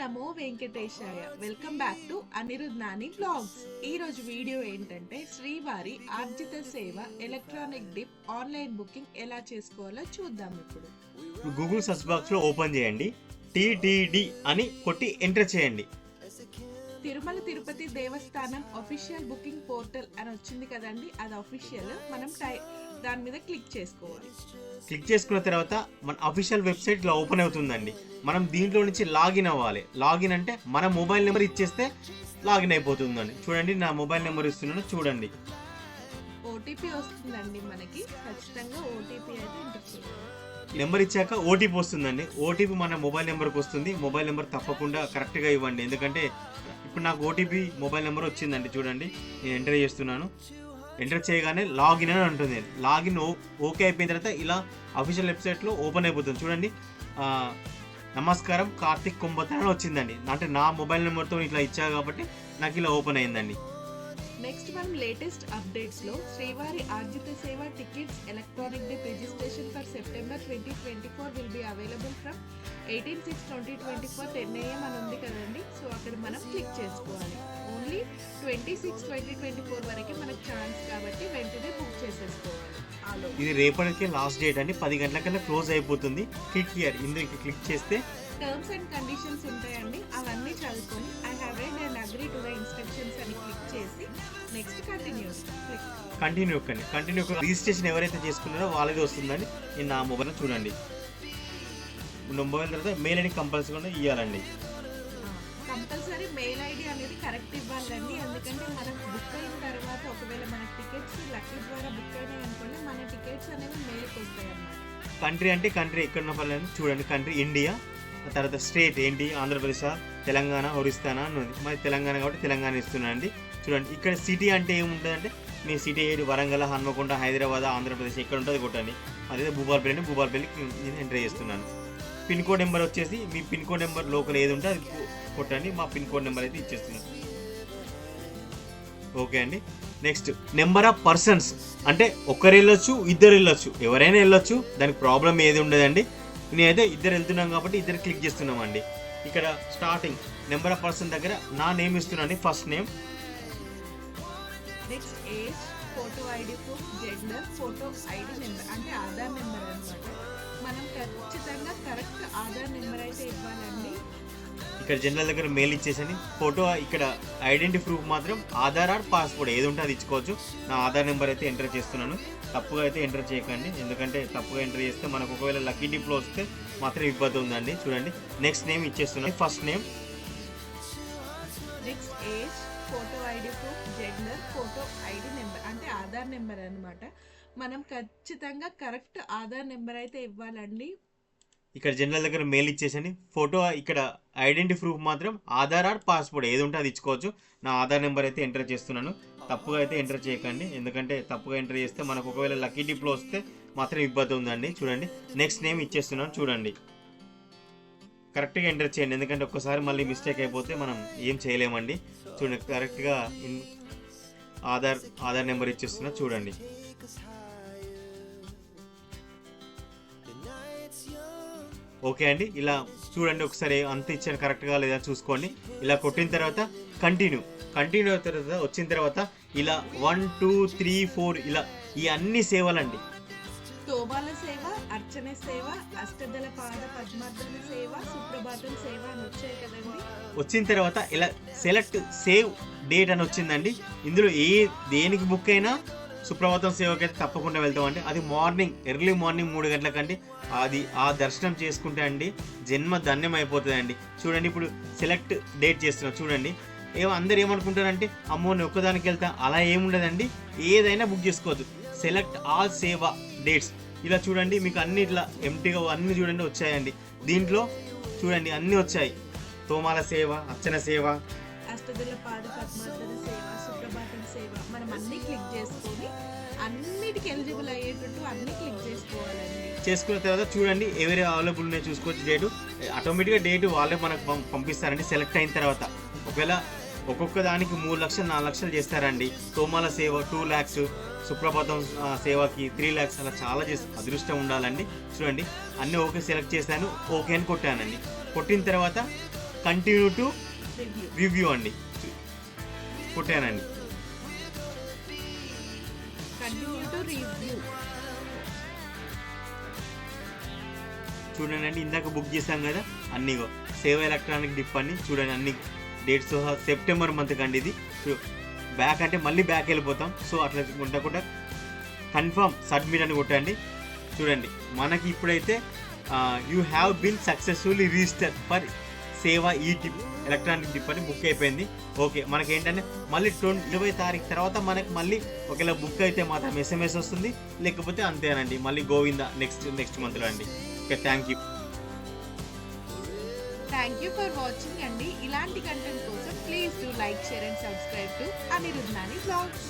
Namo Venkatesaya. Welcome back to Anirudh Nani blogs ఈ రోజు video ఏంటంటే శ్రీవారి ఆర్జిత సేవ ఎలక్ట్రానిక్ డిప్ ఆన్లైన్ బుకింగ్ ఎలా చేసుకోవాలో చూద్దాం ఇప్పుడు. గూగుల్ సర్చ్ బాక్స్లో ఓపెన్ చేయండి. టిటిడి అని కొట్టి ఎంటర్ చేయండి. తిరుమల తిరుపతి దేవస్థానం అఫీషియల్ బుకింగ్ పోర్టల్ అని వచ్చింది కదండి అది అఫీషియల్ మనం టై దాని మీద క్లిక్ చేసుకోవాలి. క్లిక్ చేసుకున్న తర్వాత మన అఫీషియల్ వెబ్సైట్ ఇలా ఓపెన్ అవుతుందండి. మనం దీంట్లో నుంచి లాగిన్ అవ్వాలి. లాగిన్ అంటే మన మొబైల్ నెంబర్ ఇచ్చేస్తే లాగిన్ అయిపోతుందండి. చూడండి నా మొబైల్ నెంబర్ ఇస్తున్నాను చూడండి. ఓటీపీ వస్తుందండి మనకి. ఖచ్చితంగా ఓటీపీ అయితే నెంబర్ ఇచ్చాక ఓటీపీ వస్తుందండి. ఓటీపీ మన మొబైల్ నెంబర్కి వస్తుంది. మొబైల్ నెంబర్ తప్పకుండా కరెక్ట్గా ఇవ్వండి. ఎందుకంటే ఇప్పుడు నాకు ఓటీపీ మొబైల్ నెంబర్ వచ్చిందండి. చూడండి నేను ఎంటర్ చేస్తున్నాను. ఎంటర్ చేయగానే లాగిన్ అని ఉంటుంది లాగిన్ ఓకే అయిపోయిన తర్వాత ఇలా అఫీషియల్ వెబ్సైట్లో ఓపెన్ అయిపోతుంది. చూడండి. నమస్కారం కార్తిక్ కుంభత్ అని వచ్చిందండి. అంటే నా మొబైల్ నెంబర్తో ఇట్లా ఇచ్చా కాబట్టి నాకు ఇలా ఓపెన్ అయిందండి. నెక్స్ట్ మనం లేటెస్ట్ అప్డేట్స్లో శ్రీవారి ఆర్జిత సేవ tickets electronic day registration for September twenty twenty four will be available from eighteen six twenty twenty four ten AM అని ఉంది కదండి. సో అక్కడ మనం క్లిక్ చేసుకోవాలి. Only twenty six twenty twenty four వరకే మనకు ఛాన్స్ కాబట్టి వెంటనే బుక్ చేసేసుకోవాలి. ఇది రేపటికే లాస్ట్ డేట్ అండి. పది గంటలకల్లా క్లోజ్ అయిపోతుంది. క్లిక్ హియర్ ఇందులో క్లిక్ చేస్తే టర్మ్స్ అండ్ కండిషన్స్ ఉంటాయండి. అవన్నీ చదువుకొని I have read and agree to the instructions అని క్లిక్ చేసి నెక్స్ట్ కంటిన్యూస్ క్లిక్ కంటిన్యూ ఒక్కండి కంటిన్యూ రిజిస్ట్రేషన్ ఎవరైతే చేసుకున్నారో వాళ్ళది వస్తుందండి. నేను నా మొబైల్ చూడండి. మొబైల్ తర్వాత మెయిల్ ఐడి కంపల్సరీగా ఇవ్వాలండి కంపల్సరీ మెయిల్ ఐడి అనేది కరెక్ట్ ఇవ్వాలండి. ఎందుకంటే మనం బుక్ అయిన తర్వాత ఒకవేళ మన టికెట్స్ లక్కీ ద్వారా బుక్ అయినాయి అనుకోండి మన టికెట్స్ అనేవి మెయిల్కి వస్తాయి అన్నమాట కంట్రీ అంటే కంట్రీ ఎక్కడ పర్లేదు చూడండి. కంట్రీ ఇండియా తర్వాత స్టేట్ ఏంటి? ఆంధ్రప్రదేశ్ తెలంగాణ ఒరిస్తానా అన్నది. మరి తెలంగాణ కాబట్టి తెలంగాణ ఇస్తున్నానండి. చూడండి ఇక్కడ సిటీ అంటే ఏముంటుందంటే మీ సిటీ ఏది వరంగల్ హన్మకొండ హైదరాబాద్ ఆంధ్రప్రదేశ్ ఎక్కడ ఉంటుంది కొట్టండి. అదే భూపాల్పల్లి అంటే భూపాలపల్లి నేను ఎంటర్ చేస్తున్నాను. పిన్ కోడ్ నెంబర్ వచ్చేసి మీ పిన్ కోడ్ నెంబర్ లోకల్ ఏది ఉంటే అది కొట్టండి. మా పిన్ కోడ్ నెంబర్ అయితే ఇచ్చేస్తున్నాను ఓకే అండి. Next number of persons. అంటే ఒకరు వెళ్ళొచ్చు ఇద్దరు వెళ్ళొచ్చు. ఎవరైనా వెళ్ళొచ్చు దానికి ప్రాబ్లం ఏది ఉండదండి. నేనైతే ఇద్దరు వెళ్తున్నాం కాబట్టి ఇద్దరు క్లిక్ చేస్తున్నామండి. ఇక్కడ స్టార్టింగ్ నెంబర్ ఆఫ్ పర్సన్ దగ్గర నా నేమ్ ఇస్తున్నాను first name. Next age ID proof gender photo ID number అంటే ఆధార్ నెంబర్ అన్నమాట. మనం ఖచ్చితంగా కరెక్ట్ ఆధార్ నెంబర్ అయితే ఇవ్వాలండి. ఇక్కడ జనరల్ దగ్గర మెయిల్ ఇచ్చేసండి. ఫోటో ఇక్కడ ఐడెంటిటీ ప్రూఫ్ మాత్రం ఆధార్ ఆర్ పాస్పోర్ట్ ఏది ఉంటే అది ఇచ్చుకోవచ్చు. నా ఆధార్ నెంబర్ అయితే ఎంటర్ చేస్తున్నాను. తప్పుగా అయితే ఎంటర్ చేయకండి. ఎందుకంటే తప్పుగా ఎంటర్ చేస్తే మనకు ఒకవేళ లక్కీ డిప్లో వస్తే మాత్రం ఇబ్బంది ఉందండి. చూడండి. నెక్స్ట్ నేమ్ ఇచ్చేస్తున్నాను. First name next age photo ID proof gender photo ID number అంటే ఆధార్ నెంబర్ అనమాట మనం ఖచ్చితంగా కరెక్ట్ ఆధార్ నెంబర్ అయితే ఇవ్వాలండి. ఇక్కడ జనరల్ దగ్గర మెయిల్ ఇచ్చేసండి. ఫోటో ఇక్కడ ఐడెంటిటీ ప్రూఫ్ మాత్రం ఆధార్ ఆర్ పాస్పోర్ట్ ఏది ఉంటే అది ఇచ్చుకోవచ్చు. నా ఆధార్ నెంబర్ అయితే ఎంటర్ చేస్తున్నాను. తప్పుగా అయితే ఎంటర్ చేయకండి. ఎందుకంటే తప్పుగా ఎంటర్ చేస్తే మనకు ఒకవేళ లక్కీ డిప్లో వస్తే మాత్రం ఇబ్బంది ఉందండి. చూడండి. నెక్స్ట్ నేమ్ ఇచ్చేస్తున్నాను. చూడండి. కరెక్ట్గా ఎంటర్ చేయండి. ఎందుకంటే ఒక్కసారి మళ్ళీ మిస్టేక్ అయిపోతే మనం ఏం చేయలేమండి. చూడండి కరెక్ట్గా ఇన్ ఆధార్ ఆధార్ నెంబర్ ఇచ్చేస్తున్నా చూడండి. ఓకే అండి ఇలా చూడండి ఒకసారి అంత ఇచ్చాను కరెక్ట్గా లేదా చూసుకోండి. ఇలా కొట్టిన తర్వాత కంటిన్యూ కంటిన్యూ అయిన తర్వాత వచ్చిన తర్వాత ఇలా వన్ టూ త్రీ ఫోర్ ఇలా ఈ అన్ని సేవలండి. సేవ అర్చన సేవ అష్టదల పాద పద్మార్దన సేవ సుప్రభాతం సేవ అని వచ్చాయి కదండి. వచ్చిన తర్వాత ఇలా సెలెక్ట్ సేవ్ డేట్ అని వచ్చిందండి. ఇందులో ఏ దేనికి బుక్ అయినా సుప్రభాతం సేవకి అయితే తప్పకుండా వెళ్తామండి. అది మార్నింగ్ ఎర్లీ మార్నింగ్ మూడు గంటలకండి. అది ఆ దర్శనం చేసుకుంటే అండి జన్మ ధన్యం అయిపోతుందండి చూడండి ఇప్పుడు సెలెక్ట్ డేట్ చేస్తున్నాం చూడండి. ఏమో అందరు ఏమనుకుంటారంటే అమ్మో నేను ఒక్కదానికి వెళ్తా అలా ఏముండదండి ఏదైనా బుక్ చేసుకోవచ్చు. సెలెక్ట్ ఆల్ సేవ డేట్స్. ఇలా చూడండి మీకు అన్ని ఇట్లా ఎంటీగా అన్ని చూడండి వచ్చాయండి. దీంట్లో చూడండి అన్నీ వచ్చాయి. తోమాల సేవ అర్చన సేవ. అష్టదళ పాద పద్మార్దన సేవ సుప్రభాతం సేవ. మనం అన్ని క్లిక్ చేసుకొని అన్నిటికి ఎలిజిబుల్ అయ్యేటట్టు అన్ని క్లిక్ చేసుకోవాలండి. చేసుకున్న తర్వాత చూడండి ఎవరి అవైలబుల్ ఉన్నాయో చూసుకోవచ్చు. డేటు ఆటోమేటిక్గా డేటు వాళ్ళే మనకు పంపిస్తారండి సెలెక్ట్ అయిన తర్వాత. ఒకవేళ ఒక్కొక్క దానికి మూడు లక్షలు నాలుగు లక్షలు చేస్తారండి. తోమాల సేవ టూ ల్యాక్స్ సుప్రభాతం సేవకి త్రీ ల్యాక్స్ అలా చాలా చేసి అదృష్టం ఉండాలండి. చూడండి అన్నీ ఓకే సెలెక్ట్ చేశాను ఓకే అని కొట్టానండి. కొట్టిన తర్వాత కంటిన్యూ టు రివ్యూ అండి. కొట్టానండి. చూడండి అండి ఇందాక బుక్ చేసాం కదా అన్ని సేవ ఎలక్ట్రానిక్ డిప్ అని చూడండి అన్ని డేట్స్ సెప్టెంబర్ మంత్ కండి ఇది. బ్యాక్ అంటే మళ్ళీ బ్యాక్ వెళ్ళిపోతాం. సో అట్లా ఉండకుండా కన్ఫర్మ్ సబ్మిట్ అని కొట్టండి. చూడండి మనకి ఇప్పుడైతే you have been successfully register for సేవ ఈ టిప్ ఎలక్ట్రానిక్ టిప్ అని బుక్ అయిపోయింది. ఓకే మనకి ఏంటంటే మళ్ళీ ట్వంటీ ఇరవై తారీఖు తర్వాత మనకి మళ్ళీ ఒకవేళ బుక్ అయితే మాత్రం ఎస్ఎంఎస్ వస్తుంది. లేకపోతే అంతేనండి మళ్ళీ గోవింద నెక్స్ట్ నెక్స్ట్ మంత్లో అండి. Okay thank you thank you for watching అండి ఇలాంటి కంటెంట్ కోసం please do like share and subscribe to Anirudh Nani blogs